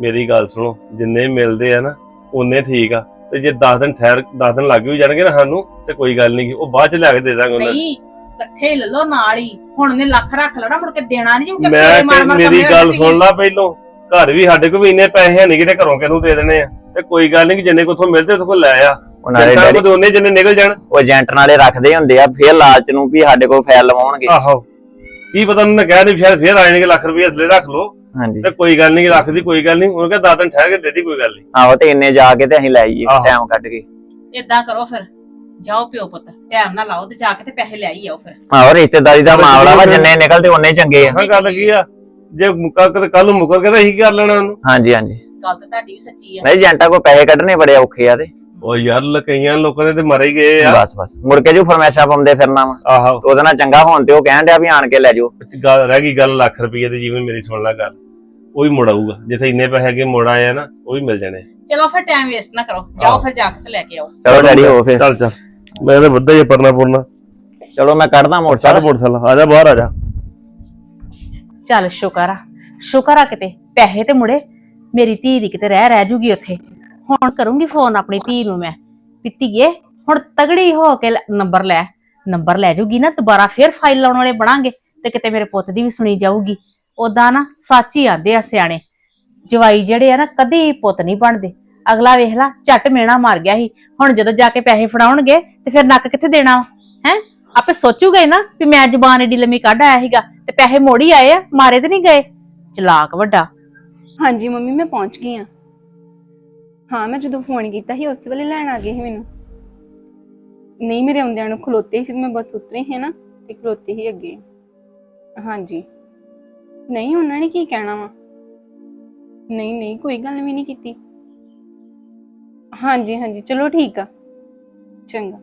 ਮੇਰੀ ਗੱਲ ਸੁਣੋ ਜਿੰਨੇ ਮਿਲਦੇ ਆ ਨਾ ਉਹਨੇ ਠੀਕ ਆ। ਤੇ ਜੇ 10 ਦਿਨ ਠਹਿਰ 10 ਦਿਨ ਲੱਗ ਵੀ ਜਾਣਗੇ ਨਾ ਸਾਨੂੰ ਤੇ ਕੋਈ ਗੱਲ ਨਹੀਂ ਉਹ ਬਾਅਦ ਚ ਲਿਆ ਕੇ ਦੇ ਦਾਂਗੇ ਉਹਨਾਂ ਨੂੰ। ਨਹੀਂ ਇਕੱਠੇ ਲੈ ਲਓ ਨਾਲ ਹੀ। ਹੁਣ ਉਹਨੇ ਲੱਖ ਰੱਖ ਲੈਣਾ ਮੁੜ ਕੇ ਦੇਣਾ ਨਹੀਂ ਜਿਵੇਂ ਮੈਂ ਤੇ ਮੇਰੀ ਗੱਲ ਸੁਣ ਲਾ ਪਹਿਲੋਂ। ਘਰ ਵੀ ਸਾਡੇ ਕੋਲ ਵੀ ਇੰਨੇ ਪੈਸੇ ਹੈ ਨਹੀਂ ਕਿਤੇ ਘਰੋਂ ਕਿਹਨੂੰ ਦੇ ਦੇਣੇ ਆ। ਤੇ ਕੋਈ ਗੱਲ ਨਹੀਂ ਜਿੰਨੇ ਕੋਥੋਂ ਮਿਲਦੇ ਉਥੋਂ ਲੈ ਆ। ਉਹ ਨਾਲੇ ਜਨਤਾ ਡੈਡੀ ਕੋ ਦੋਨੇ ਜਿੰਨੇ ਨਿਕਲ ਜਾਣ। ਉਹ ਏਜੰਟ ਨਾਲੇ ਰੱਖਦੇ ਹੁੰਦੇ ਆ ਫੇਰ ਲਾਲਚ ਨੂੰ ਵੀ ਸਾਡੇ ਕੋਲ ਲਵਾਉਣਗੇ। ਆਹੋ। ਕੀ ਪਤਾ ਉਹਨੇ ਕਹਿ ਨਹੀਂ ਸ਼ਾਇਦ ਫੇਰ ਆਣਗੇ ਲੱਖ ਰੁਪਏ ਅਸਲੇ ਰੱਖ ਲੋ ਹਾਂਜੀ। ਤੇ ਕੋਈ ਗੱਲ ਨਹੀਂ ਰੱਖਦੀ ਕੋਈ ਗੱਲ ਨਹੀਂ ਉਹਨੇ ਕਿਹਾ 10 ਦਿਨ ਠਹਿਰ ਕੇ ਦੇ ਦੀ ਕੋਈ ਗੱਲ ਨਹੀਂ ਆਹੋ ਤੇ ਇੰਨੇ ਜਾ ਕੇ ਤੇ ਅਸੀਂ ਲੈ ਆਈਏ। ਟਾਈਮ ਕੱਢ ਕੇ। ਇਦਾਂ ਕਰੋ ਫਿਰ। ਜਾਓ ਪਿਓ ਪੁੱਤ ਟਾਈਮ ਨਾ ਲਾਓ ਤੇ ਜਾ ਕੇ ਤੇ ਪੈਸੇ ਲੈ ਆਈ ਆਓ ਫਿਰ। ਆਹੋ ਰਿਸ਼ਤੇਦਾਰੀ ਦਾ ਮਾਮਲਾ ਵਾ। ਜਿੰਨੇ ਨਿਕਲਦੇ ਉਹਨੇ ਚੰਗੇ ਆ। ਹਾਂ ਗੱਲ ਕੀ ਆ? ਜੇ ਮੁੱਕਾ ਕੇ ਕੱਲ ਨੂੰ ਮੁੱਕਰ ਕੇ ਤਾਂ ਇਹੀ ਕਰ ਲੈਣਾ ਉਹਨੂੰ। ਹਾਂਜੀ ਹਾਂਜੀ। ਗੱਲ ਤਾਂ ਤੁਹਾਡੀ ਵੀ ਸੱਚੀ ਆ। ਨਹੀਂ ਏਜੰਟਾਂ ਕੋ ਪੈਸੇ ਕੱਢਣੇ ਬੜੇ ਔਖੇ ਆ ਤੇ। ਉਹ ਯਾਰ ਲ- ਕਈਆਂ ਲੋਕਾਂ ਦੇ ਤੇ ਮਰ ਹੀ ਗਏ ਆ। ਬਸ ਬਸ। ਮੁੜ ਕੇ ਜੋ ਫਰਮੈਸ਼ਾ ਪਾਉਂਦੇ ਫਿਰਨਾ ਵਾ। ਆਹੋ। ਤੇ ਉਹਦੇ ਨਾਲ ਚੰਗਾ ਹੋਣ ਤੇ ਉਹ ਕਹਿਣ ਡਿਆ ਵੀ ਆਣ ਕੇ ਲੈ ਜਾਓ। ਗੱਲ ਰਹਿ ਗਈ ਗੱਲ ਲੱਖ ਰੁਪਏ ਦੀ ਜੀਵਨ ਮੇਰੀ ਸੁਣ ਲੈ ਗੱਲ। ਉਹ ਵੀ ਮੁੜ ਆਊਗਾ। ਜਿੱਥੇ ਇੰਨੇ ਪੈਸੇ ਅੱਗੇ ਮੁੜ ਆਏ ਆ ਨਾ ਉਹ ਵੀ ਮਿਲ ਜਾਣੇ। ਚਲੋ ਫਿਰ ਟਾਈਮ ਵੇਸਟ ਨਾ ਕਰੋ। ਜਾਓ। ਫਿਰ ਜਾ ਕੇ ਤੇ ਲੈ ਕੇ ਆਓ। ਚਲੋ ਡੈਡੀ ਹੋ ਫਿਰ। ਚੱਲ ਚੱਲ। ਮੈਂ ਤਾਂ ਵੱਧਾ ਹੀ ਆ ਪਰਨਾ ਪੁਰਨਾ ਚਲੋ ਮੈਂ ਕੱਢਦਾ ਮੋਟਰਸਾਈਕਲ ਮੋਟਰਸਾਈਕਲ ਆ ਜਾ ਬਾਹਰ ਆ ਜਾ। ਚੱਲ ਸ਼ੁਕਰ ਆ ਸ਼ੁਕਰ ਆ ਕਿਤੇ ਪੈਸੇ ਤੇ ਮੁੜੇ ਮੇਰੀ ਧੀ ਦੀ ਕਿਤੇ ਰਹਿ ਰਹਿ ਜੂਗੀ ਉੱਥੇ। ਹੁਣ ਕਰੂੰਗੀ ਫੋਨ ਆਪਣੀ ਧੀ ਨੂੰ ਮੈਂ ਪਿੱਤੀਏ ਹੁਣ ਤਗੜੀ ਹੋ ਕੇ ਨੰਬਰ ਲੈ ਨੰਬਰ ਲੈ ਜੂਗੀ ਨਾ ਦੁਬਾਰਾ ਫੇਰ ਫਾਈਲ ਲਾਉਣ ਵਾਲੇ ਬਣਾਂਗੇ ਤੇ ਕਿਤੇ ਮੇਰੇ ਪੁੱਤ ਦੀ ਵੀ ਸੁਣੀ ਜਾਊਗੀ। ਉਦਾਂ ਨਾ ਸੱਚ ਹੀ ਆਂਦੇ ਆ ਸਿਆਣੇ ਜਵਾਈ ਜਿਹੜੇ ਆ ਨਾ ਕਦੀ ਪੁੱਤ ਨਹੀਂ ਬਣਦੇ। ਅਗਲਾ ਵੇਖ ਲਾ, ਝੱਟ ਮੇਣਾ ਮਾਰ ਗਿਆ ਸੀ। ਹੁਣ ਜਦੋਂ ਜਾ ਕੇ ਪੈਸੇ ਫੜਾਉਣਗੇ, ਤੇ ਫਿਰ ਨੱਕ ਕਿੱਥੇ ਦੇਣਾ ਹੈ? ਆਪੇ ਸੋਚੂਗੇ ਨਾ ਵੀ ਮੈਂ ਜ਼ਬਾਨ ਏਡੀ ਲੰਮੀ ਕੱਢ ਆਇਆ ਸੀਗਾ, ਤੇ ਪੈਸੇ ਮੋੜ ਆਏ ਆ, ਮਾਰੇ ਤੇ ਨਹੀਂ ਗਏ। ਚਲਾਕ ਵੱਡਾ। ਹਾਂਜੀ ਮੰਮੀ, ਮੈਂ ਪਹੁੰਚ ਗਈ ਆ ਹਾਂ, ਮੈਂ ਜਦੋਂ ਫੋਨ ਕੀਤਾ ਸੀ, ਉਸ ਵੇਲੇ ਲੈਣ ਆ ਗਏ ਸੀ ਮੈਨੂੰ। ਨਹੀਂ, ਮੇਰੇ ਆਉਂਦਿਆਂ ਨੂੰ ਖਲੋਤੇ ਸੀ ਮੈਂ ਬਸ ਉਤਰੀ ਹੈ ਨਾ, ਤੇ ਖਲੋਤੇ ਹੀ ਅੱਗੇ। ਹਾਂਜੀ। ਨਹੀਂ, ਉਹਨਾਂ ਨੇ ਕੀ ਕਹਿਣਾ ਵਾ? ਨਹੀਂ ਨਹੀਂ, ਕੋਈ ਗੱਲ ਵੀ ਨਹੀਂ ਕੀਤੀ। ਹਾਂਜੀ ਹਾਂਜੀ। ਚਲੋ ਠੀਕ ਆ। ਚੰਗਾ।